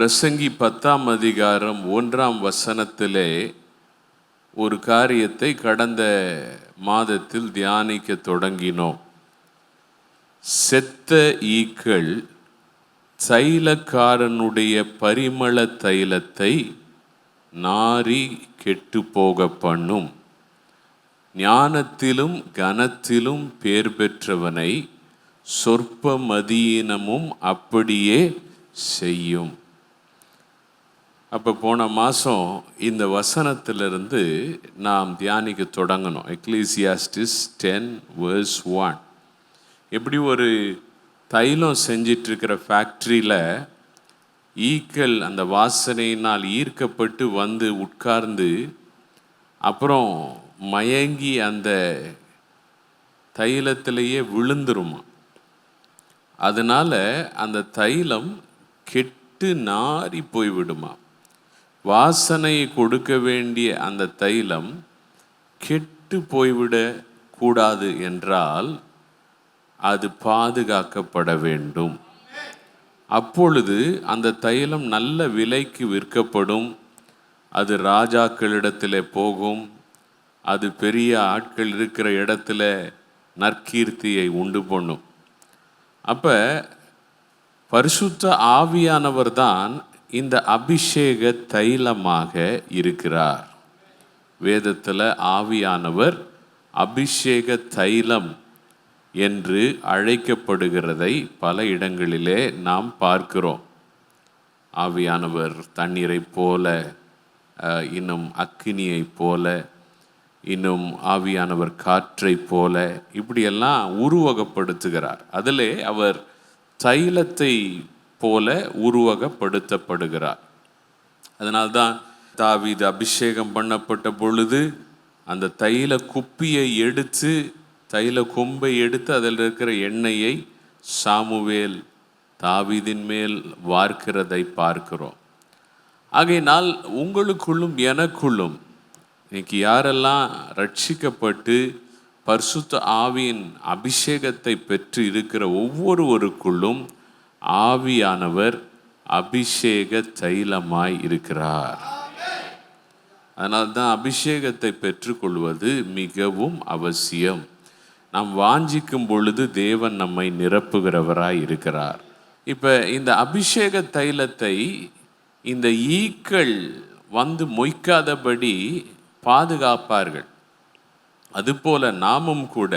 பிரசங்கி பத்தாம் அதிகாரம் ஒன்றாம் வசனத்திலே ஒரு காரியத்தை கடந்த மாதத்தில் தியானிக்க தொடங்கினோம். செத்த ஈக்கள் தைலக்காரனுடைய பரிமள தைலத்தை நாரி கெட்டு போக பண்ணும். ஞானத்திலும் கனத்திலும் பேர் பெற்றவனை சொற்ப மதியினமும் அப்படியே செய்யும். அப்போ போன மாதம் இந்த வசனத்திலிருந்து நாம் தியானிக்க தொடங்கணும். Ecclesiastes ten verse one. எப்படி ஒரு தைலம் செஞ்சிட்ருக்கிற ஃபேக்ட்ரியில் ஈக்கள் அந்த வாசனையினால் ஈர்க்கப்பட்டு வந்து உட்கார்ந்து அப்புறம் மயங்கி அந்த தைலத்திலேயே விழுந்துருமா. அதனால அந்த தைலம் கெட்டு நாறி போய்விடுமா. வாசனை கொடுக்க வேண்டிய அந்த தைலம் கெட்டு போய்விட கூடாது என்றால் அது பாதுகாக்கப்பட வேண்டும். அப்பொழுது அந்த தைலம் நல்ல விலைக்கு விற்கப்படும். அது ராஜாக்களிடத்தில் போகும். அது பெரிய ஆட்கள் இருக்கிற இடத்துல நற்கீர்த்தியை உண்டு பண்ணும். அப்போ பரிசுத்த ஆவியானவர் தான் இந்த அபிஷேக தைலமாக இருக்கிறார். வேதத்தில் ஆவியானவர் அபிஷேக தைலம் என்று அழைக்கப்படுகிறதை பல இடங்களிலே நாம் பார்க்கிறோம். ஆவியானவர் தண்ணீரை போல இன்னும் அக்கினியைப் போல இன்னும் ஆவியானவர் காற்றை போல இப்படியெல்லாம் உருவகப்படுத்துகிறார். அதிலே அவர் தைலத்தை போல உருவகப்படுத்தப்படுகிறார். அதனால்தான் தாவீது அபிஷேகம் பண்ணப்பட்ட பொழுது அந்த தைல குப்பியை எடுத்து தைல கொம்பை எடுத்து அதில் இருக்கிற எண்ணெயை சாமுவேல் தாவீதின் மேல் வார்க்கிறதை பார்க்கிறோம். ஆகையினால் உங்களுக்குள்ளும் எனக்குள்ளும் இன்னைக்கு யாரெல்லாம் ரட்சிக்கப்பட்டு பரிசுத்த ஆவியின் அபிஷேகத்தை பெற்று இருக்கிற ஒவ்வொருவருக்குள்ளும் ஆவியானவர் அபிஷேக தைலமாய் இருக்கிறார். அதனால்தான் தான் அபிஷேகத்தை பெற்றுக்கொள்வது மிகவும் அவசியம். நாம் வாஞ்சிக்கும் பொழுது தேவன் நம்மை நிரப்புகிறவராய் இருக்கிறார். இப்போ இந்த அபிஷேக தைலத்தை இந்த ஈக்கள் வந்து மொய்க்காதபடி பாதுகாப்பார்கள். அதுபோல நாமும் கூட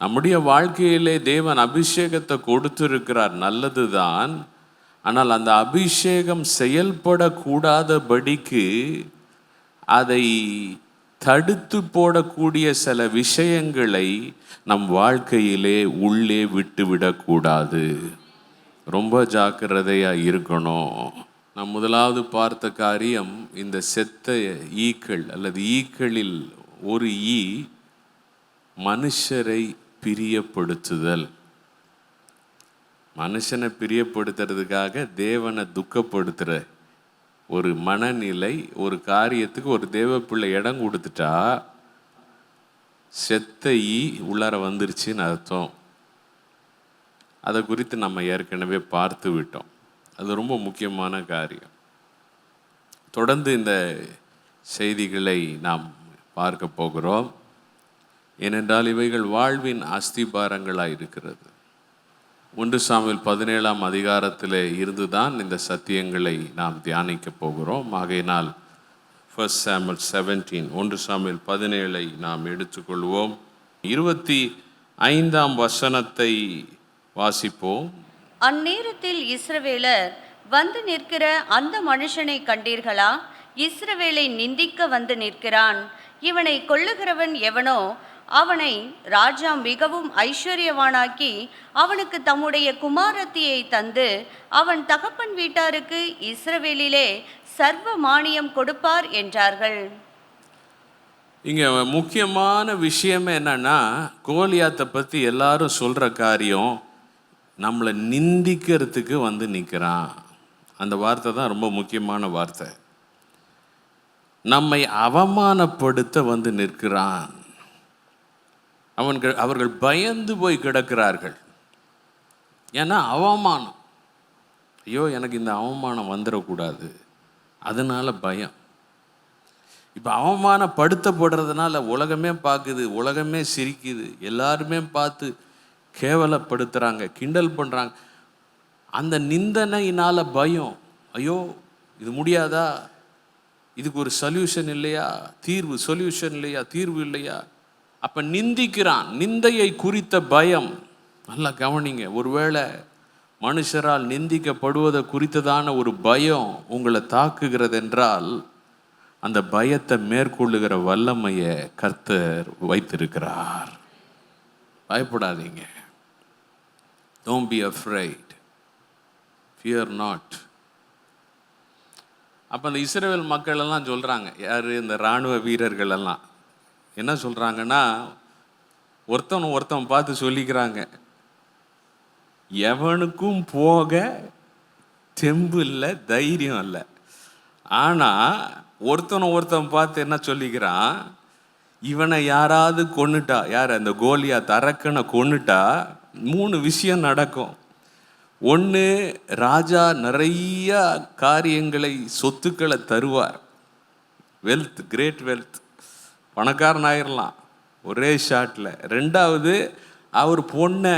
நம்முடைய வாழ்க்கையிலே தேவன் அபிஷேகத்தை கொடுத்திருக்கிறார். நல்லதுதான். ஆனால் அந்த அபிஷேகம் செயல்படக்கூடாதபடிக்கு அதை தடுத்து போடக்கூடிய சில விஷயங்களை நம் வாழ்க்கையிலே உள்ளே விட்டுவிடக்கூடாது ரொம்ப ஜாக்கிரதையாக இருக்கணும். நான் முதலாவது பார்த்த காரியம் இந்த செத்த ஈக்கள் அல்லது ஈக்களில் ஒரு ஈ மனுஷரை பிரியப்படுத்துதல். மனுஷனை பிரியப்படுத்துறதுக்காக தேவனை துக்கப்படுத்துகிற ஒரு மனநிலை ஒரு காரியத்துக்கு ஒரு தேவ பிள்ளை இடம் கொடுத்துட்டா செத்த ஈ உள்ளார வந்துருச்சுன்னு அர்த்தம். அதை குறித்து நம்ம ஏற்கனவே பார்த்து விட்டோம். அது ரொம்ப முக்கியமான காரியம். தொடர்ந்து இந்த செய்திகளை நாம் பார்க்க போகிறோம். ஏனென்றால் இவைகள் வாழ்வின் அஸ்திபாரங்களாக இருக்கிறது ஒன்று சாமியில் பதினேழாம் அதிகாரத்தில் இருந்து தான் இந்த சத்தியங்களை நாம் தியானிக்க போகிறோம். ஆகையினால் ஃபர்ஸ்ட் சாமியல் செவன்டீன் ஒன்று சாமியில் பதினேழை நாம் எடுத்துக்கொள்வோம். இருபத்தி ஐந்தாம் வசனத்தை வாசிப்போம். அந்நேரத்தில் இஸ்ரவேலர் வந்து நிற்கிற அந்த மனுஷனை கண்டீர்களா? இஸ்ரவேலை நிந்திக்க வந்து நிற்கிறான். இவனை கொள்ளுகிறவன் எவனோ அவனை ராஜா மிகவும் ஐஸ்வர்யவானாக்கி அவனுக்கு தம்முடைய குமாரத்தியை தந்து அவன் தகப்பன் வீட்டாருக்கு இஸ்ரவேலிலே சர்வ மானியம் கொடுப்பார் என்றார்கள். இங்கே முக்கியமான விஷயம் என்னன்னா கோலியாத்தை பற்றி எல்லாரும் சொல்கிற காரியம் நம்மளை நிந்திக்கிறதுக்கு வந்து நிற்கிறான் அந்த வார்த்தை தான் ரொம்ப முக்கியமான வார்த்தை. நம்மை அவமானப்படுத்த வந்து நிற்கிறான். அவன்கள் அவர்கள் பயந்து போய் கிடக்கிறார்கள். ஏன்னா அவமானம். ஐயோ எனக்கு இந்த அவமானம் வந்துடக்கூடாது அதனால் பயம். இப்போ அவமானப்படுத்தப்படுறதுனால உலகமே பார்க்குது உலகமே சிரிக்குது எல்லாருமே பார்த்து கேவலப்படுத்துகிறாங்க கிண்டல் பண்ணுறாங்க அந்த நிந்தனையினால் பயம். ஐயோ இது முடியாதா? இதுக்கு ஒரு சொல்யூஷன் இல்லையா? தீர்வு சொல்யூஷன் இல்லையா? தீர்வு இல்லையா? அப்போ நிந்திக்கிறான். நிந்தையை குறித்த பயம். நல்லா கவனிங்க. ஒருவேளை மனுஷரால் நிந்திக்கப்படுவதை குறித்ததான ஒரு பயம் உங்களை தாக்குகிறது என்றால் அந்த பயத்தை மேற்கொள்ளுகிற வல்லமையை கர்த்தர் வைத்திருக்கிறார். பயப்படாதீங்க. Don't be afraid fear not அப்போ அந்த இஸ்ரேல் மக்கள் எல்லாம் சொல்கிறாங்க யார்? இந்த இராணுவ வீரர்கள் எல்லாம். என்ன சொல்கிறாங்கன்னா ஒருத்தன் ஒருத்தன் பார்த்து சொல்லிக்கிறாங்க. எவனுக்கும் போக தெம்பு இல்லை தைரியம் இல்லை. ஆனால் ஒருத்தனை ஒருத்தன் பார்த்து என்ன சொல்லிக்கிறான்? இவனை யாராவது கொன்னுட்டா யார்? அந்த கோலியா தரக்கனை கொண்டுட்டா மூணு விஷயம் நடக்கும். ஒன்று ராஜா நிறைய காரியங்களை சொத்துக்களை தருவார். வெல்த் கிரேட் வெல்த் பணக்காரன் ஆயிரலாம் ஒரே ஷாட்டில் ரெண்டாவது அவர் பொண்ணை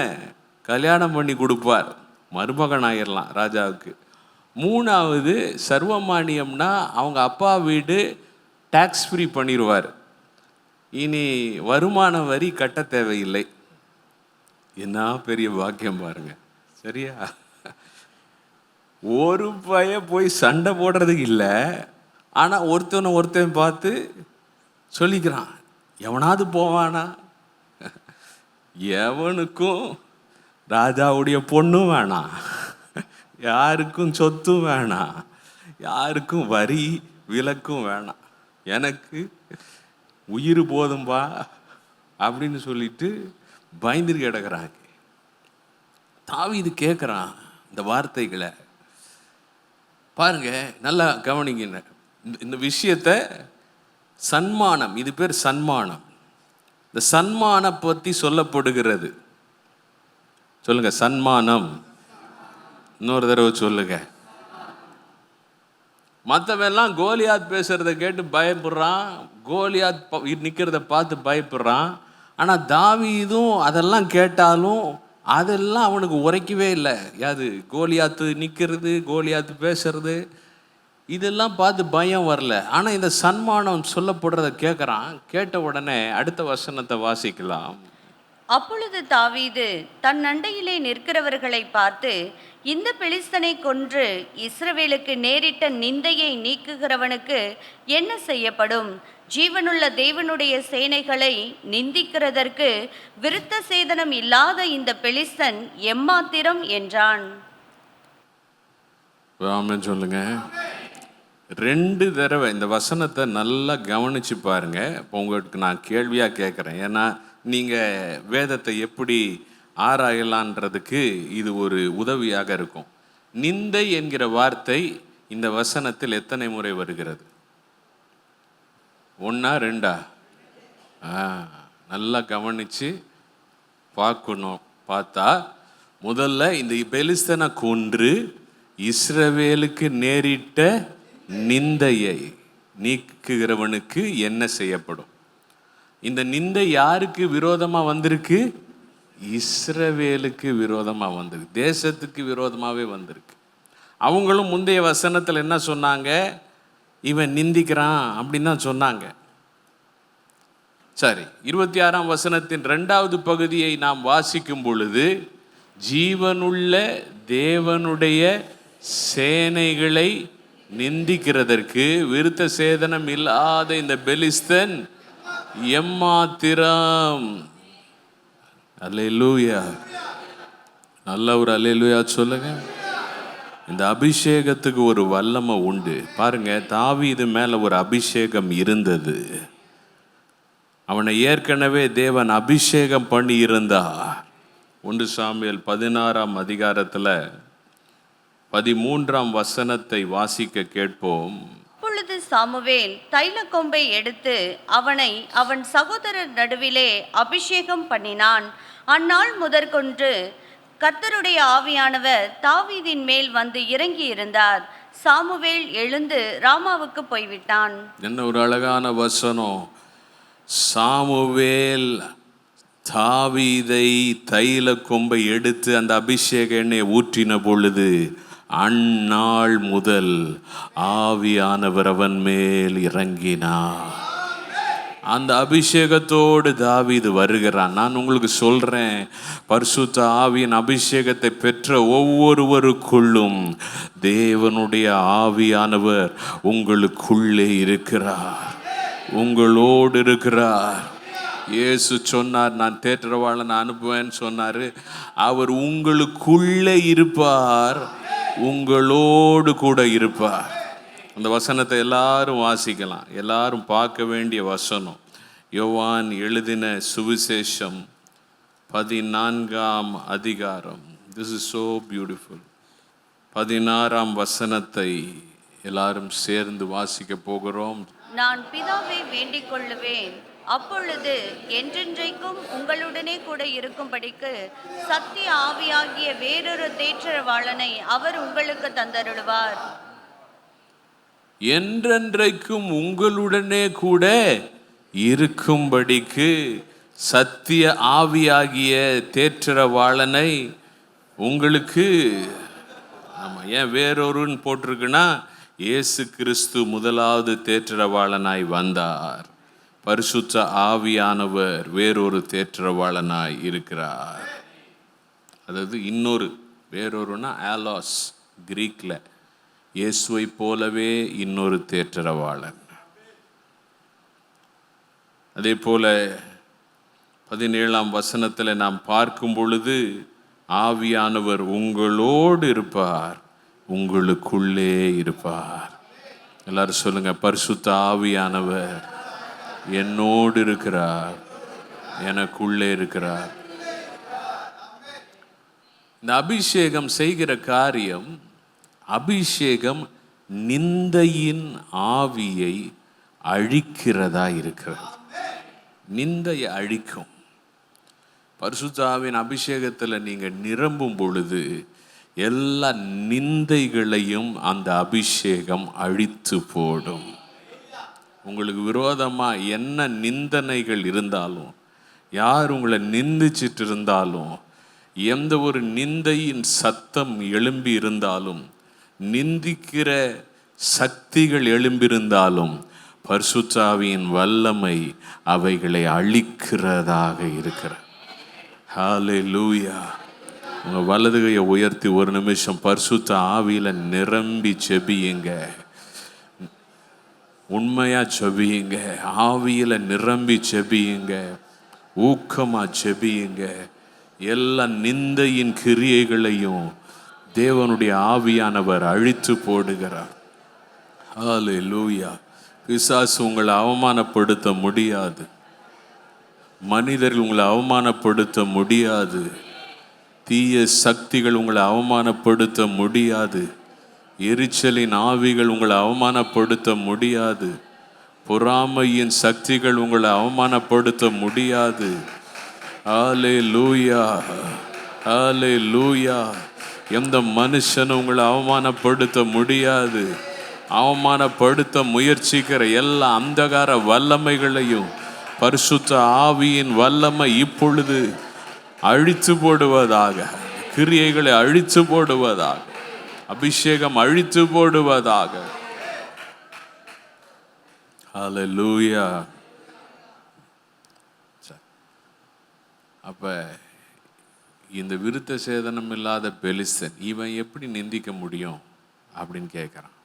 கல்யாணம் பண்ணி கொடுப்பார். மருமகன் ஆயிரலாம் ராஜாவுக்கு. மூணாவது சர்வமானியம்னா அவங்க அப்பா வீடு டேக்ஸ் ஃப்ரீ பண்ணிடுவார் இனி வருமான வரி கட்ட தேவையில்லை. என்ன பெரிய பாக்கியம் பாருங்க. சரியா? ஒரு பய போய் சண்டை போடுறதுக்கு இல்லை. ஆனால் ஒருத்தனை ஒருத்தன் பார்த்து சொல்லிக்கிறான். எவனாவது போவானா? எவனுக்கும் ராஜாவுடைய பொண்ணும் வேணாம் யாருக்கும் சொத்தும் வேணாம் யாருக்கும் வரி விலக்கும் வேணாம் எனக்கு உயிர் போதும்பா அப்படின்னு சொல்லிட்டு பயந்துருக்கிடக்கிறாங்க தாவி இது கேட்குறான் இந்த வார்த்தைகளை. பாருங்க நல்லா கவனிங்க. இந்த- இந்த விஷயத்தை சன்மானம். இது பேர் சன்மானம். இந்த சன்மானம் பற்றி சொல்லப்படுகிறது. சொல்லுங்க சன்மானம். இன்னொரு தடவை சொல்லுங்க. மற்றவெல்லாம் கோலியாத் பேசுறத கேட்டு பயப்படுறான். கோலியாத் நிற்கிறத பார்த்து பயப்படுறான். ஆனால் தாவீதும் அதெல்லாம் கேட்டாலும் அதெல்லாம் அவனுக்கு உரைக்கவே இல்லை. யாது கோலியாத்து நிற்கிறது கோலியாத்து பேசுறது. இதெல்லாம் பார்த்து பயம் வரல. ஆனா இந்த சன்மானம் சொல்லப்படுறத கேட்குறான் கேட்ட உடனே அடுத்த வசனத்தை வாசிக்கலாம். அப்பொழுது தாவீது தன் அண்டையிலே நிற்கிறவர்களை பார்த்து இந்த பெலிஸ்தனை கொன்று இஸ்ரவேலுக்கு நேரிட்ட நிந்தையை நீக்குகிறவனுக்கு என்ன செய்யப்படும்? ஜீவனுள்ள தேவனுடைய சேனைகளை நிந்திக்கிறதற்கு விருத்த சேதனம் இல்லாத இந்த பெலிஸ்தன் எம்மாத்திரம்? என்றான். சொல்லுங்க. ரெண்டு தடவை இந்த வசனத்தை நல்லா கவனிச்சு பாருங்கள் இப்போ உங்களுக்கு நான் கேள்வியாக கேட்குறேன் ஏன்னா நீங்கள் வேதத்தை எப்படி ஆராயலான்றதுக்கு இது ஒரு உதவியாக இருக்கும். நிந்தை என்கிற வார்த்தை இந்த வசனத்தில் எத்தனை முறை வருகிறது? ஒன்றா ரெண்டா? ஆ நல்லா கவனிச்சு பார்க்கணும். பார்த்தா முதல்ல இந்த பெலிஸ்தனை கொன்று இஸ்ரவேலுக்கு நேரிட்ட நிந்தையை நீக்குகிறவனுக்கு என்ன செய்யப்படும்? இந்த நிந்தை யாருக்கு விரோதமாக வந்திருக்கு? இஸ்ரவேலுக்கு விரோதமாக வந்திருக்கு. தேசத்துக்கு விரோதமாகவே வந்திருக்கு. அவங்களும் முந்தைய வசனத்தில் என்ன சொன்னாங்க? இவன் நிந்திக்கிறான் அப்படின்னு தான் சொன்னாங்க. சரி இருபத்தி ஆறாம் வசனத்தின் ரெண்டாவது பகுதியை நாம் வாசிக்கும் பொழுது ஜீவனுள்ள தேவனுடைய சேனைகளை நிந்திக்கிறதற்கு விருத்த சேதனம் இல்லாத இந்த பெலிஸ்தன் எம்மாத்திரம் அலையலூயா நல்ல ஒரு அலையலூயா சொல்லுங்க. இந்த அபிஷேகத்துக்கு ஒரு வல்லமை உண்டு. பாருங்க இது மேல ஒரு அபிஷேகம் இருந்தது. அவனை ஏற்கனவே தேவன் அபிஷேகம் பண்ணி இருந்தா ஒன்று சாமியல் பதினாறாம் அதிகாரத்தில் பதிமூன்றாம் வசனத்தை வாசிக்க கேட்போம். அப்பொழுது சாமுவேல் தைல கொம்பை எடுத்து அவனை அவன் சகோதரர் நடுவிலே அபிஷேகம் பண்ணினான். அந்நாள் முதற்கொண்டு கர்த்தருடைய ஆவியானவர் தாவீதின் மேல் வந்து இறங்கி இருந்தார் சாமுவேல் எழுந்து ராமாவுக்கு போய்விட்டான். என்ன ஒரு அழகான வசனம். சாமுவேல் தாவீதை தைல கொம்பை எடுத்து அந்த அபிஷேக எண்ணெயை ஊற்றின பொழுது அந்நாள் முதல் ஆவியானவர் அவன் மேல் இறங்கினார். அந்த அபிஷேகத்தோடு தாவிது வருகிறான். நான் உங்களுக்கு சொல்றேன் பரிசுத்த ஆவியின் அபிஷேகத்தை பெற்ற ஒவ்வொருவருக்குள்ளும் தேவனுடைய ஆவியானவர் உங்களுக்குள்ளே இருக்கிறார். உங்களோடு இருக்கிறார். இயேசு சொன்னார் நான் தேற்றவாளன் அனுப்புவேன்னு சொன்னார். அவர் உங்களுக்குள்ளே இருப்பார். உங்களோடு கூட இருப்பார். அந்த வசனத்தை எல்லாரும் வாசிக்கலாம். எல்லாரும் பார்க்க வேண்டிய வசனம். யோவான் எழுதின சுவிசேஷம் பதினான்காம் அதிகாரம். திஸ் இஸ் ஸோ பியூட்டிஃபுல் பதினாறாம் வசனத்தை எல்லாரும் சேர்ந்து வாசிக்க போகிறோம். நான் பிதாவை வேண்டிக் கொள்ளுவேன். அப்பொழுது என்றென்றைக்கும் உங்களுடனே கூட இருக்கும்படிக்கு சத்திய ஆவியாகிய வேறொரு தேற்றரவாளனை அவர் உங்களுக்கு தந்தருளுவார். என்றென்றைக்கும் உங்களுடனே கூட இருக்கும்படிக்கு சத்திய ஆவியாகிய தேற்றரவாளனை உங்களுக்கு ஆமாம் ஏன் வேறொருன்னு போட்டிருக்குன்னா இயேசு கிறிஸ்து முதலாவது தேற்றரவாளனாய் வந்தார். பரிசுத்த ஆவியானவர் வேறொரு தேற்றரவாளனாய் இருக்கிறார். அதாவது இன்னொரு வேறொருனா ஆலாஸ் கிரீக்கில் இயேசுவை போலவே இன்னொரு தேற்றரவாளன். அதே போல பதினேழாம் வசனத்தில் நாம் பார்க்கும் பொழுது ஆவியானவர் உங்களோடு இருப்பார் உங்களுக்குள்ளே இருப்பார். எல்லாரும் சொல்லுங்க பரிசுத்த ஆவியானவர். என்னோடு இருக்கிறார். எனக்குள்ளே இருக்கிறார். இந்த அபிஷேகம் செய்கிற காரியம் அபிஷேகம் நிந்தையின் ஆவியை அழிக்கிறதா இருக்கிறது. நிந்தையை அழிக்கும். பரிசுத்தாவின் அபிஷேகத்தில் நீங்கள் நிரம்பும் பொழுது எல்லா நிந்தைகளையும் அந்த அபிஷேகம் அழித்து போடும். உங்களுக்கு விரோதமாக என்ன நிந்தனைகள் இருந்தாலும் யார் உங்களை நிந்திச்சிட்டு இருந்தாலும் எந்த ஒரு நிந்தையின் சத்தம் எழும்பி இருந்தாலும் நிந்திக்கிற சக்திகள் எழும்பியிருந்தாலும் பர்சுச்சாவியின் வல்லமை அவைகளை அழிக்கிறதாக இருக்கிற ஹாலே லூயா உங்கள் வலதுகையை உயர்த்தி ஒரு நிமிஷம் பர்சுத்த ஆவியில் நிரம்பி செபியுங்க. உண்மையாக செபியுங்க. ஆவியில் நிரம்பி செபியுங்க. ஊக்கமாக செபியுங்க. எல்லா நிந்தையின் கிரியைகளையும் தேவனுடைய ஆவியானவர் அழித்து போடுகிறார். ஆலு லூயா பிசாசு உங்களை அவமானப்படுத்த முடியாது. மனிதர்கள் உங்களை அவமானப்படுத்த முடியாது. தீய சக்திகள் உங்களை அவமானப்படுத்த முடியாது. எரிச்சலின் ஆவிகள் உங்களை அவமானப்படுத்த முடியாது. பொறாமையின் சக்திகள் உங்களை அவமானப்படுத்த முடியாது. ஆலே லூயா ஆலே லூயா எந்த மனுஷனும் உங்களை அவமானப்படுத்த முடியாது. அவமானப்படுத்த முயற்சிக்கிற எல்லா அந்தகார வல்லமைகளையும் பரிசுத்த ஆவியின் வல்லமை இப்பொழுது அழித்து போடுவதாக கிரியைகளை அழித்து போடுவதாக அபிஷேகம் அழித்து போடுவதாக. ஹalleluya அப்ப இந்த விருத்த சேதனம் இல்லாத பெலிசன் இவன் எப்படி நிந்திக்க முடியும்? அப்படின்னு கேட்குறான்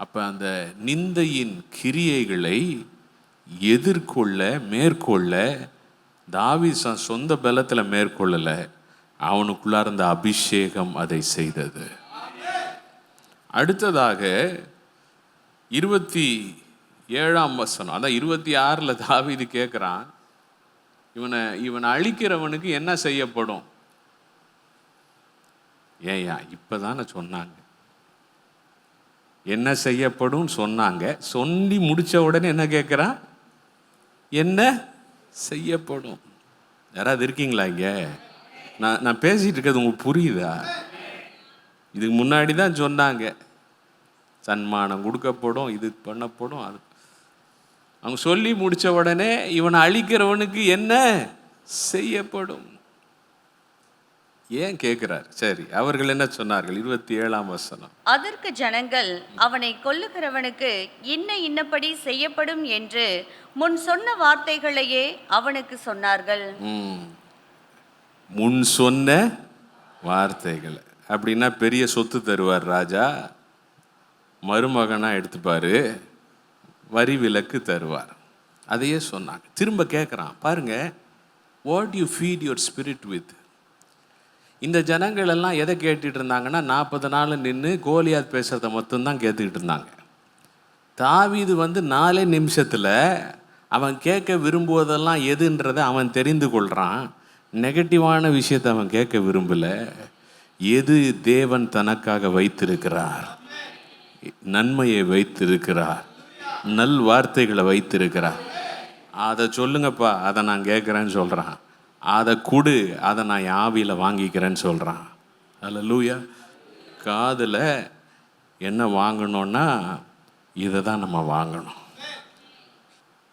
அப்ப அந்த நிந்தையின் கிரியைகளை எதிர்கொள்ள மேற்கொள்ள தாவி சொந்த பலத்தில் மேற்கொள்ளலை. அவனுக்குள்ளார் இருந்த அபிஷேகம் அதை செய்தது. அடுத்ததாக இருபத்தி ஏழாம் வசனம் அதான் இருபத்தி ஆறில் தாவீது கேட்குறான் இவனை இவனை அழிக்கிறவனுக்கு என்ன செய்யப்படும்? ஏயா இப்பதானே சொன்னாங்க. என்ன செய்யப்படும் சொன்னாங்க. சொல்லி முடிச்ச உடனே என்ன கேட்குறான் என்ன செய்யப்படும்? யாராவது இருக்கீங்களா இங்கே? நான் நான் பேசிட்டு இருக்கிறது உங்களுக்கு புரியுதா? இதுக்கு முன்னாடி தான் சொன்னாங்க. சன்மானம் கொடுக்கப்படும் இது பண்ணப்படும் அது. அவங்க சொல்லி முடிச்ச உடனே இவனை அழிக்கிறவனுக்கு என்ன? செய்யப்படும். ஏன் கேட்கிறார் சரி அவர்கள் என்ன சொன்னார்கள்? இருபத்தி ஏழாம் வசனம். அதற்கு ஜனங்கள் அவனை கொல்லுகிறவனுக்கு இன்ன இன்னபடி செய்யப்படும் என்று முன் சொன்ன வார்த்தைகளையே அவனுக்கு சொன்னார்கள். முன் சொன்ன வார்த்தைகள். அப்படின்னா பெரிய சொத்து தருவார் ராஜா. மருமகனாக எடுத்துப்பார். வரி விலக்கு தருவார். அதையே சொன்னாங்க. திரும்ப கேட்குறான் பாருங்க what you feed your spirit with இந்த ஜனங்கள் எல்லாம் எதை கேட்டுட்டு இருந்தாங்கன்னா நாற்பது நாள் நின்று கோலியாத் பேசுகிறத மட்டும்தான் கேட்டுக்கிட்டு இருந்தாங்க. தாவீது வந்து நாலே நிமிஷத்தில் அவன் கேட்க விரும்புவதெல்லாம் எதுன்றதை அவன் தெரிந்து கொள்கிறான் நெகட்டிவான விஷயத்தை அவன் கேட்க விரும்பல. எது தேவன் தனக்காக வைத்திருக்கிறார்? நன்மையை வைத்திருக்கிறார். நல் வார்த்தைகளை வைத்திருக்கிறார். அதை சொல்லுங்கப்பா அதை நான் கேட்குறேன்னு சொல்கிறான் அதை கொடு அதை நான் யாவியில் ஆவியில் வாங்கிக்கிறேன்னு சொல்கிறான் அதில் லூயா காதில் என்ன வாங்கணும்னா இதை தான் நம்ம வாங்கணும்.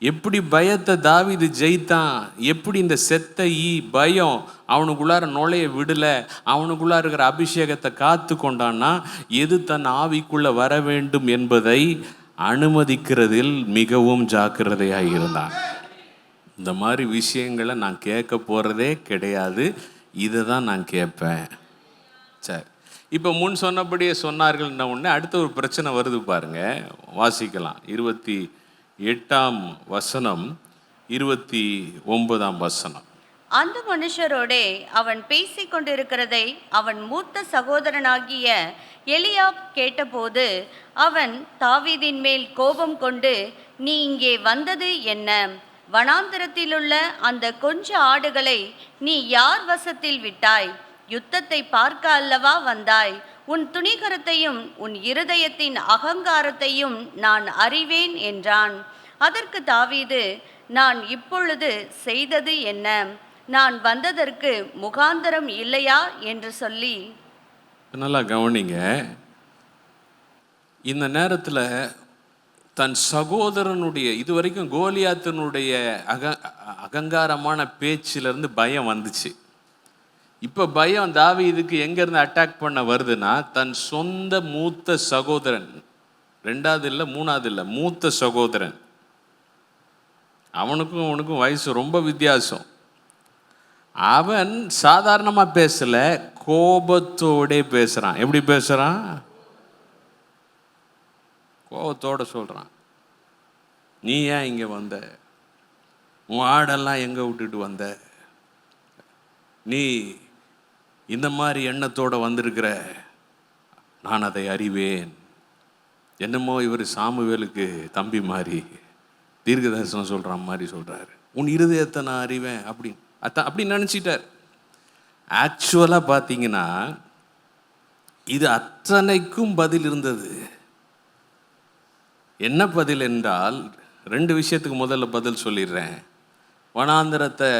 எப்படி பயத்தை தாவிது ஜெயித்தான்? எப்படி இந்த செத்த ஈ பயம் அவனுக்குள்ளார நுழைய விடல? அவனுக்குள்ளார இருக்கிற அபிஷேகத்தை காத்து கொண்டான்னா எது தன் ஆவிக்குள்ளே வர வேண்டும் என்பதை அனுமதிக்கிறதில் மிகவும் ஜாக்கிரதையாக இருந்தான். இந்த மாதிரி விஷயங்களை நான் கேட்க போகிறதே கிடையாது. இதை தான் நான் கேட்பேன். சரி. இப்போ முன் சொன்னபடியே சொன்னார்கள்ன உடனே அடுத்த ஒரு பிரச்சனை வருது பாருங்க. வாசிக்கலாம். இருபத்தி எட்டாம் வசனம் இருபத்தி ஒன்பதாம் வசனம். அந்த மனுஷரோடே அவன் பேசிக் கொண்டிருக்கிறதை அவன் மூத்த சகோதரனாகிய எலியாப் கேட்டபோது அவன் தாவீதின் மேல் கோபம் கொண்டு நீ இங்கே வந்தது என்ன? வனாந்திரத்திலுள்ள அந்த கொஞ்ச ஆடுகளை நீ யார் வசத்தில் விட்டாய்? யுத்தத்தை பார்க்க அல்லவா வந்தாய்? உன் துணிகரத்தையும் உன் இருதயத்தின் அகங்காரத்தையும் நான் அறிவேன் என்றான். அதற்கு தாவீது நான் இப்பொழுது செய்தது என்ன? நான் வந்ததற்கு முகாந்தரம் இல்லையா? என்று சொல்லி நல்லா கவனிங்க. இந்த நேரத்தில் தன் சகோதரனுடைய இதுவரைக்கும் கோலியாத்தினுடைய அக அகங்காரமான பேச்சிலிருந்து பயம் வந்துச்சு. இப்போ பயம் தாவி இதுக்கு எங்கேருந்து அட்டாக் பண்ண வருதுன்னா தன் சொந்த மூத்த சகோதரன் ரெண்டாவது இல்லை மூணாவது இல்லை மூத்த சகோதரன் அவனுக்கும் அவனுக்கும் வயசு ரொம்ப வித்தியாசம். அவன் சாதாரணமாக பேசலை கோபத்தோடே பேசுகிறான் எப்படி பேசுகிறான் கோபத்தோட சொல்கிறான் நீ ஏன் இங்கே வந்த? உன் ஆடெல்லாம் எங்கே விட்டுட்டு வந்த? நீ இந்த மாதிரி எண்ணத்தோட வந்திருக்கிற? நான் அதை அறிவேன். என்னமோ இவர் சாமுவேலுக்கு தம்பி மாதிரி. தீர்க்கதரிசனம் சொல்கிற மாதிரி சொல்கிறாரு உன் இருதயத்தை நான் அறிவேன் அப்படின்னு. அதான் அப்படி நினச்சிட்டார். ஆக்சுவலாக பார்த்தீங்கன்னா இது அத்தனைக்கும் பதில் இருந்தது. என்ன பதில் என்றால் ரெண்டு விஷயத்துக்கு முதல்ல பதில் சொல்லிடுறேன். வனாந்திரத்தை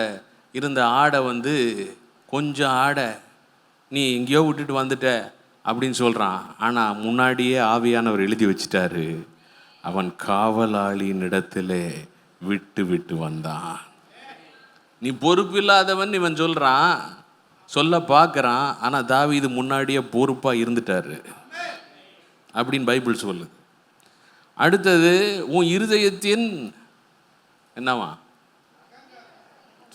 இருந்த ஆடை வந்து கொஞ்சம் ஆடை நீ எங்கேயோ விட்டுட்டு வந்துட்ட அப்படின்னு சொல்கிறான் ஆனால் முன்னாடியே ஆவியானவர் எழுதி வச்சிட்டாரு. அவன் காவலாளியின் இடத்திலே விட்டு விட்டு வந்தான். நீ பொறுப்பில்லாதவன் இவன் சொல்கிறான் சொல்ல பார்க்குறான். ஆனால் தாவீது முன்னாடியே பொறுப்பாக இருந்துட்டாரு. அப்படின்னு பைபிள் சொல்லுது. அடுத்தது உன் இருதயத்தின் என்னவா?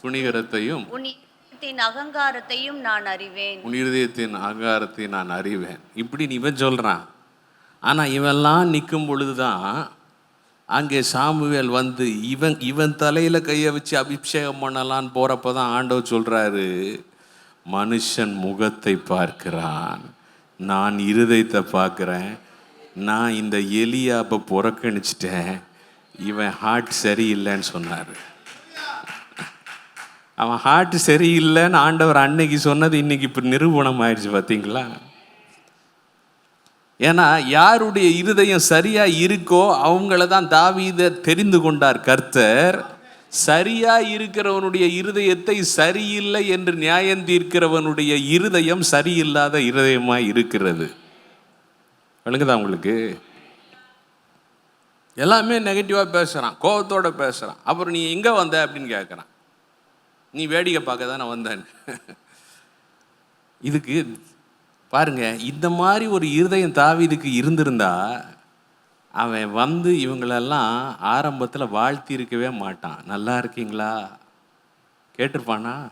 துணிகரத்தையும் உன் இருதயத்தின் அகங்காரத்தையும் நான் அறிவேன். உன் இருதயத்தின் அகாரத்தை நான் அறிவேன். இப்படி இவன் சொல்கிறான் ஆனால் இவெல்லாம் நிற்கும் பொழுது தான் அங்கே சாமுவேல் வந்து இவன் இவன் தலையில் கையை வச்சு அபிஷேகம் பண்ணலான்னு போகிறப்ப தான் ஆண்டவர் சொல்கிறாரு மனுஷன் முகத்தை பார்க்கிறான். நான் இருதயத்தை பார்க்குறேன். நான் இந்த எலியாப்பை புறக்கணிச்சிட்டேன். இவன் ஹார்ட் சரியில்லைன்னு சொன்னார். அவன் ஹார்ட் சரியில்லைன்னு ஆண்டவர் அன்னைக்கு சொன்னது இன்னைக்கு இப்போ நிரூபணம் ஆயிடுச்சு பார்த்தீங்களா ஏன்னா யாருடைய இருதயம் சரியாக இருக்கோ அவங்கள தான் தாவீத தெரிந்து கொண்டார் கர்த்தர். சரியாக இருக்கிறவனுடைய இருதயத்தை சரியில்லை என்று நியாயம் தீர்க்கிறவனுடைய இருதயம் சரியில்லாத இருதயமாக இருக்கிறது. விளங்குதா உங்களுக்கு? எல்லாமே நெகட்டிவாக பேசுகிறான் கோபத்தோட பேசுகிறான் அப்புறம் நீ எங்கே வந்த அப்படின்னு கேட்குறான் நீ வேடிக்கை பார்க்க தானே வந்தேன் இதுக்கு பாருங்க இந்த மாதிரி ஒரு இருதயம் தாவீதுக்கு இருந்திருந்தா அவன் வந்து இவங்களெல்லாம் ஆரம்பத்தில் வாழ்த்தி இருக்கவே மாட்டான். நல்லா இருக்கீங்களா? கேட்டிருப்பானா?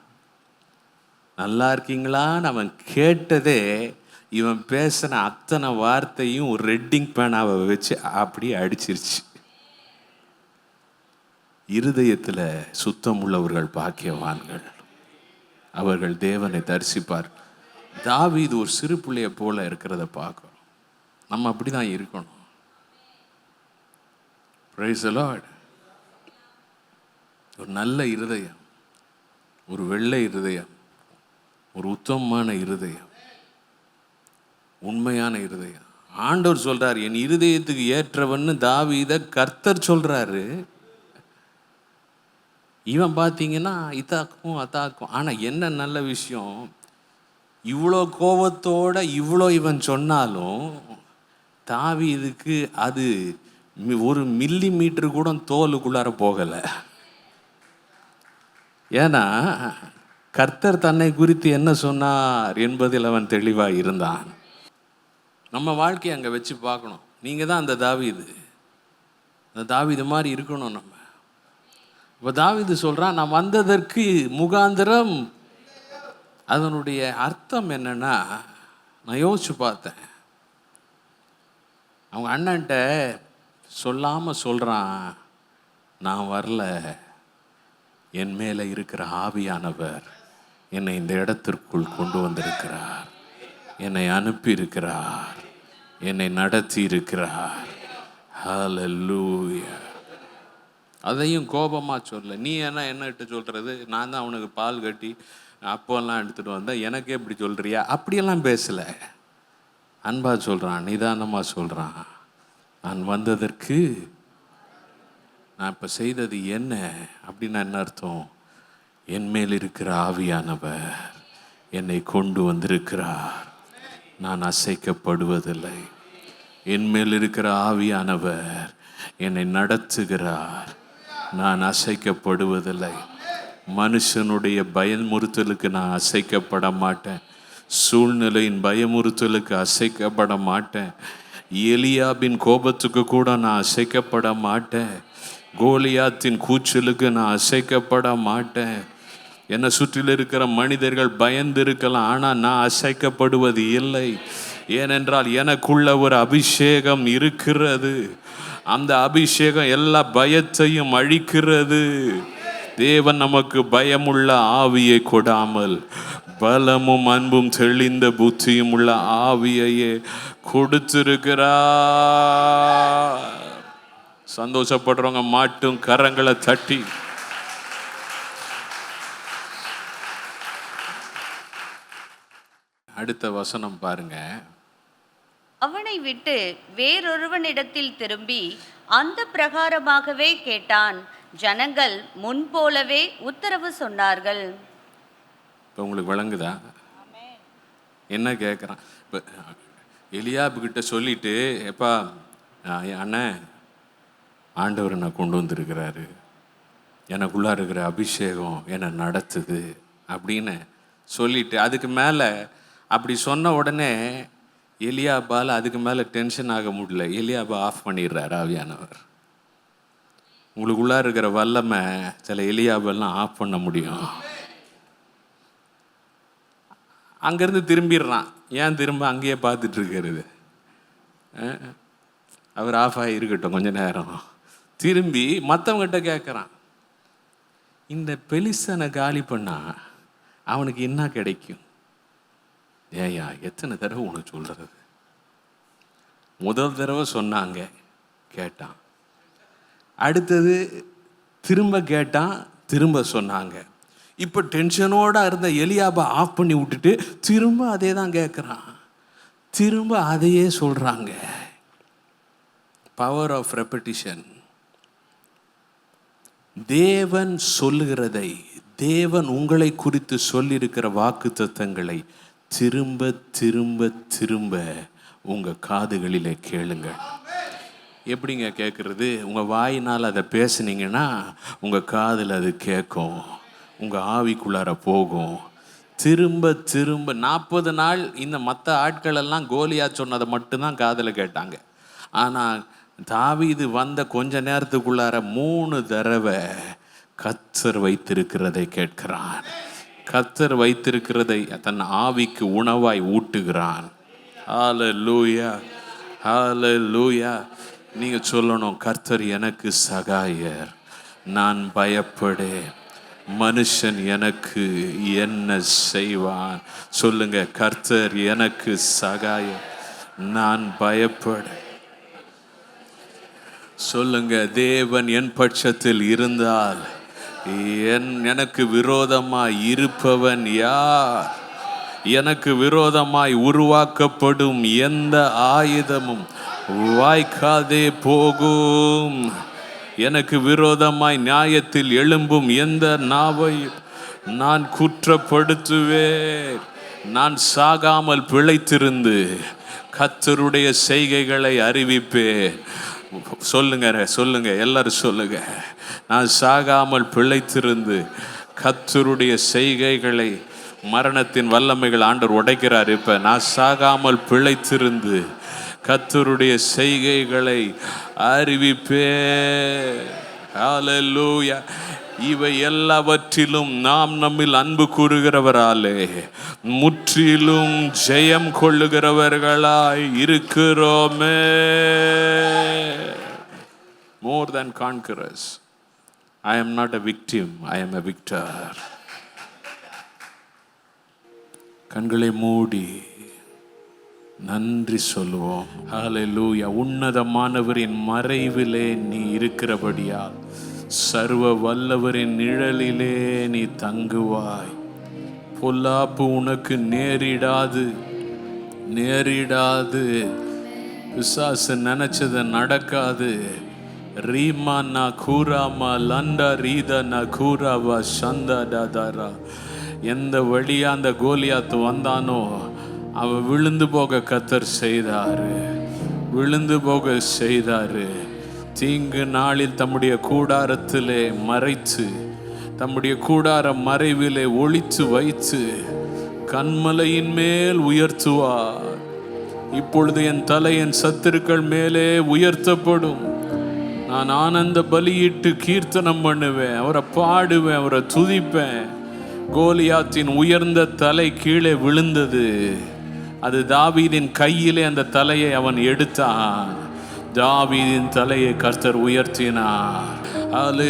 நல்லா இருக்கீங்களான்னு அவன் கேட்டதே இவன் பேசின அத்தனை வார்த்தையும் ஒரு ரெட்டிங் பேனாவை வச்சு அப்படியே அடிச்சிருச்சு. இருதயத்தில் சுத்தம் உள்ளவர்கள் பாக்கியவான்கள். அவர்கள் தேவனை தாவி தாவீது ஒரு சிறு பிள்ளைய போல இருக்கிறத பார்க்கணும். நம்ம அப்படி தான் இருக்கணும். Praise the ஒரு நல்ல இருதயம் ஒரு வெள்ளை இருதயம் ஒரு உத்தமமான இருதயம் உண்மையான இருதயம். ஆண்டவர் சொல்றார் என் இருதயத்துக்கு ஏற்றவன்னு தாவீத கர்த்தர் சொல்றாரு. இவன் பார்த்தீங்கன்னா இத்தாக்கும் அத்தாக்கும். ஆனால் என்ன நல்ல விஷயம் இவ்வளோ கோபத்தோட இவ்வளோ இவன் சொன்னாலும் தாவி இதுக்கு அது மி- ஒரு மில்லி மீட்டர் கூட தோலுக்குள்ளார போகலை. ஏன்னா கர்த்தர் தன்னை குறித்து என்ன சொன்னார் என்பதில் அவன் தெளிவாக இருந்தான். நம்ம வாழ்க்கையை அங்கே வச்சு பார்க்கணும். நீங்கள் தான் அந்த தாவீது. அந்த தாவீது மாதிரி இருக்கணும் நம்ம. இப்போ தாவீது சொல்கிறான் நான் வந்ததற்கு முகாந்திரம் அதனுடைய அர்த்தம் என்னன்னா நான் யோசிச்சு பார்த்தேன். அவங்க அண்ணன்ட்ட சொல்லாமல் சொல்கிறான் நான் வரல. என் மேலே இருக்கிற ஆவியானவர் என்னை இந்த இடத்திற்குள் கொண்டு வந்திருக்கிறார். என்னை அனுப்பி இருக்கிறார் என்னை நடத்தி இருக்கிறார் ஹalleluya அதையும் கோபமாக சொல்ல நீ என்ன என்னட்டு சொல்கிறது நான் தான் அவனுக்கு பால் கட்டி அப்போல்லாம் எடுத்துகிட்டு வந்தால் எனக்கு இப்படி சொல்கிறியா அப்படியெல்லாம் பேசலை. அன்பா சொல்கிறான் நிதானமாக சொல்கிறான் நான் வந்ததற்கு நான் இப்போ செய்தது என்ன? அப்படின்னா என்ன அர்த்தம்? என் மேல் இருக்கிற ஆவியானவர் என்னை கொண்டு வந்திருக்கிறார். நான் அசைக்கப்படுவதில்லை. என் மேல் இருக்கிற ஆவியானவர் என்னை நடத்துகிறார். நான் அசைக்கப்படுவதில்லை. மனுஷனுடைய பயமுறுத்தலுக்கு நான் அசைக்கப்பட மாட்டேன். சூழ்நிலையின் பயமுறுத்தலுக்கு அசைக்கப்பட மாட்டேன். எலியாபின் கோபத்துக்கு கூட நான் அசைக்கப்பட மாட்டேன். கோலியாத்தின் கூச்சலுக்கு நான் அசைக்கப்பட மாட்டேன். என்னை சுற்றில் இருக்கிற மனிதர்கள் பயந்து இருக்கலாம் ஆனால் நான் அசைக்கப்படுவது இல்லை. ஏனென்றால் எனக்குள்ள ஒரு அபிஷேகம் இருக்கிறது. அந்த அபிஷேகம் எல்லா பயத்தையும் அழிக்கிறது. தேவன் நமக்கு பயமுள்ள ஆவியை கொடாமல் பலமும் அன்பும் தெளிந்த புத்தியும் உள்ள ஆவியையே கொடுத்திருக்கிறார். சந்தோஷப்படுறவங்க மாட்டும் கரங்களை தட்டி. அடுத்த வசனம் பாருங்க. அவனை விட்டு வேறொருவனிடத்தில் திரும்பி அந்த பிரகாரமாகவே கேட்டான். ஜனங்கள் முன்போலவே உத்தரவு சொன்னார்கள். இப்போ உங்களுக்கு விளங்குதா? என்ன கேட்குறான் இப்போ எலியாபு கிட்ட சொல்லிட்டு எப்பா அண்ணன் ஆண்டவர் நான் கொண்டு வந்திருக்கிறாரு. எனக்குள்ளே இருக்கிற அபிஷேகம் என்னை நடத்துது அப்படின்னு சொல்லிட்டு அதுக்கு மேலே அப்படி சொன்ன உடனே எலியாபால் அதுக்கு மேலே டென்ஷன் ஆக முடியல. எலியாபா ஆஃப் பண்ணிடுறாரு ஆவியானவர். உங்களுக்குள்ளே இருக்கிற வல்லமை சில எலியாபெல்லாம் ஆஃப் பண்ண முடியும். அங்கேருந்து திரும்பிடுறான். ஏன் திரும்ப அங்கேயே பார்த்துட்டு இருக்கிறது அவர் ஆஃப் ஆகி இருக்கட்டும் கொஞ்ச நேரம். திரும்பி மற்றவங்ககிட்ட கேட்குறான். இந்த பெலிசனை காலி பண்ணால் அவனுக்கு என்ன கிடைக்கும்? ஏயா எத்தனை தடவை உனக்கு சொல்கிறது முதல் தடவை சொன்னாங்க கேட்டான். அடுத்தது திரும்ப கேட்டான் திரும்ப சொன்னாங்க. இப்போ டென்ஷனோட இருந்த எலியாபை ஆஃப் பண்ணி விட்டுட்டு திரும்ப அதே தான் கேட்குறான் திரும்ப அதையே சொல்கிறாங்க பவர் ஆஃப் ரெப்படிஷன் தேவன் சொல்லுகிறதை தேவன் உங்களை குறித்து சொல்லியிருக்கிற வாக்கு தத்தங்களை திரும்ப திரும்ப திரும்ப உங்கள் காதுகளிலே கேளுங்கள் எப்படிங்க கேட்குறது உங்கள் வாயினால் அதை பேசுனீங்கன்னா உங்கள் காதில் அது கேட்கும். உங்கள் ஆவிக்குள்ளார போகும். திரும்ப திரும்ப நாற்பது நாள் இந்த மற்ற ஆட்கள் எல்லாம் கோலியா சொன்னதை மட்டும்தான் காதில் கேட்டாங்க. ஆனால் தாவிது வந்த கொஞ்ச நேரத்துக்குள்ளார மூணு தடவை கத்தர் வைத்திருக்கிறதை கேட்கிறான். கத்தர் வைத்திருக்கிறதை தன் ஆவிக்கு உணவாய் ஊட்டுகிறான். ஹalleluya லூயா நீங்க சொல்லணும் கர்த்தர் எனக்கு சகாயர். நான் பயப்படேன். மனுஷன் எனக்கு என்ன செய்வான் சொல்லுங்க கர்த்தர் எனக்கு சகாயம் நான் பயப்பட சொல்லுங்க தேவன் என் பட்சத்தில் இருந்தால் என் எனக்கு விரோதமாய் இருப்பவன் யார்? எனக்கு விரோதமாய் உருவாக்கப்படும் எந்த ஆயுதமும் வாய்க்காதே போகும். எனக்கு விரோதமாய் நியாயத்தில் எழும்பும் எந்த நாவை நான் குற்றப்படுத்துவேன். நான் சாகாமல் பிழைத்திருந்து கத்தருடைய செய்கைகளை அறிவிப்பேன். சொல்லுங்க சொல்லுங்க எல்லாரும் சொல்லுங்க. நான் சாகாமல் பிழைத்திருந்து கத்தருடைய செய்கைகளை மரணத்தின் வல்லமைகள் ஆண்டர் உடைக்கிறார். இப்போ நான் சாகாமல் பிழைத்திருந்து கத்தருடைய செய்கைகளை அறிவிப்பே ஹalleluya இவை எல்லாவற்றிலும் நாம் நம்மில் அன்பு கூறுகிறவராலே முற்றிலும் ஜெயம் கொள்ளுகிறவர்களாய் இருக்கிறோமே. More than conquerors I am not a victim I am a victor கண்களை மூடி நன்றி சொல்லுவோம். ஹalleluya உன்னதமானவரின் மறைவிலே நீ இருக்கிறபடியால் சர்வ வல்லவரின் நிழலிலே நீ தங்குவாய். பொல்லாப்பு உனக்கு நேரிடாது நேரிடாது. பிசாசு நினச்சது நடக்காது. ரீமா நா கூராமா லண்டா ரீதா நா கூராவா சந்தா டாதாரா எந்த வழியாக அந்த கோலியாத்து வந்தானோ அவர் விழுந்து போக கத்தர் செய்தாரு. விழுந்து போக செய்தாரு. தீங்கு நாளில் தம்முடைய கூடாரத்திலே மறைத்து தம்முடைய கூடார மறைவிலே ஒளித்து வைத்து கண்மலையின் மேல் உயர்த்துவார். இப்பொழுது என் தலை என் சத்துருக்கள் மேலே உயர்த்தப்படும். நான் ஆனந்த பலியிட்டு கீர்த்தனம் பண்ணுவேன் அவரை பாடுவேன் அவரை துதிப்பேன். கோலியாத்தின் உயர்ந்த தலை கீழே விழுந்தது. அது தாவீதின் கையிலே அந்த தலையை அவன் எடுத்தான். தாவீதின் தலையை கர்த்தர் உயர்த்தினார்.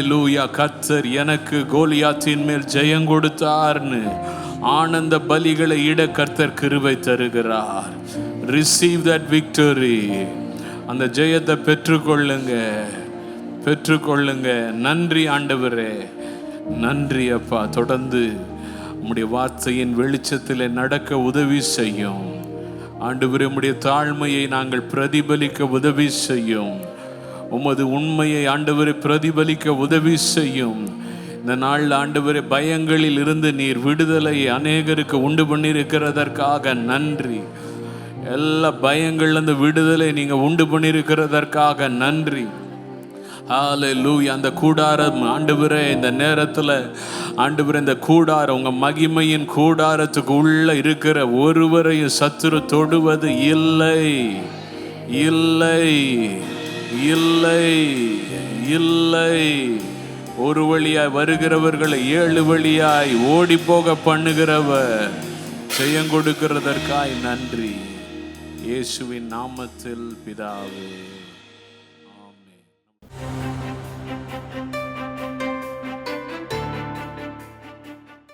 லூயா கர்த்தர் எனக்கு கோலியாத்தின் மேல் ஜெயம் கொடுத்தார்னு ஆனந்த பலிகளை இட கர்த்தர் கிருவை தருகிறார். ரிசீவ் தட் விக்டரி அந்த ஜெயத்தை பெற்றுக்கொள்ளுங்க. பெற்றுக்கொள்ளுங்க. நன்றி ஆண்டவரே. நன்றி அப்பா. தொடர்ந்து உம்முடைய வார்த்தையின் வெளிச்சத்தில் நடக்க உதவி செய்யும். ஆண்டு உம்முடைய தாழ்மையை நாங்கள் பிரதிபலிக்க உதவி செய்யும். உமது உண்மையை ஆண்டவரை பிரதிபலிக்க உதவி செய்யும். இந்த நாளில் ஆண்டவரை பயங்களில் இருந்து நீர் விடுதலை அநேகருக்கு உண்டு பண்ணியிருக்கிறதற்காக நன்றி. எல்லா பயங்கள்லேருந்து விடுதலை நீங்கள் உண்டு பண்ணியிருக்கிறதற்காக நன்றி. ஹalleluya அந்த கூடாரம் ஆண்டவரே இந்த நேரத்தில் ஆண்டுபிற இந்த கூடாரம் உங்கள் மகிமையின் கூடாரத்துக்கு உள்ளே இருக்கிற ஒருவரையும் சத்துரு தொடுவது இல்லை. இல்லை. இல்லை. இல்லை. ஒரு வழியாய் வருகிறவர்களை ஏழு வழியாய் ஓடி போக பண்ணுகிறவர் செய்யங்கொடுக்கிறதற்காய் நன்றி. இயேசுவின் நாமத்தில் பிதாவே.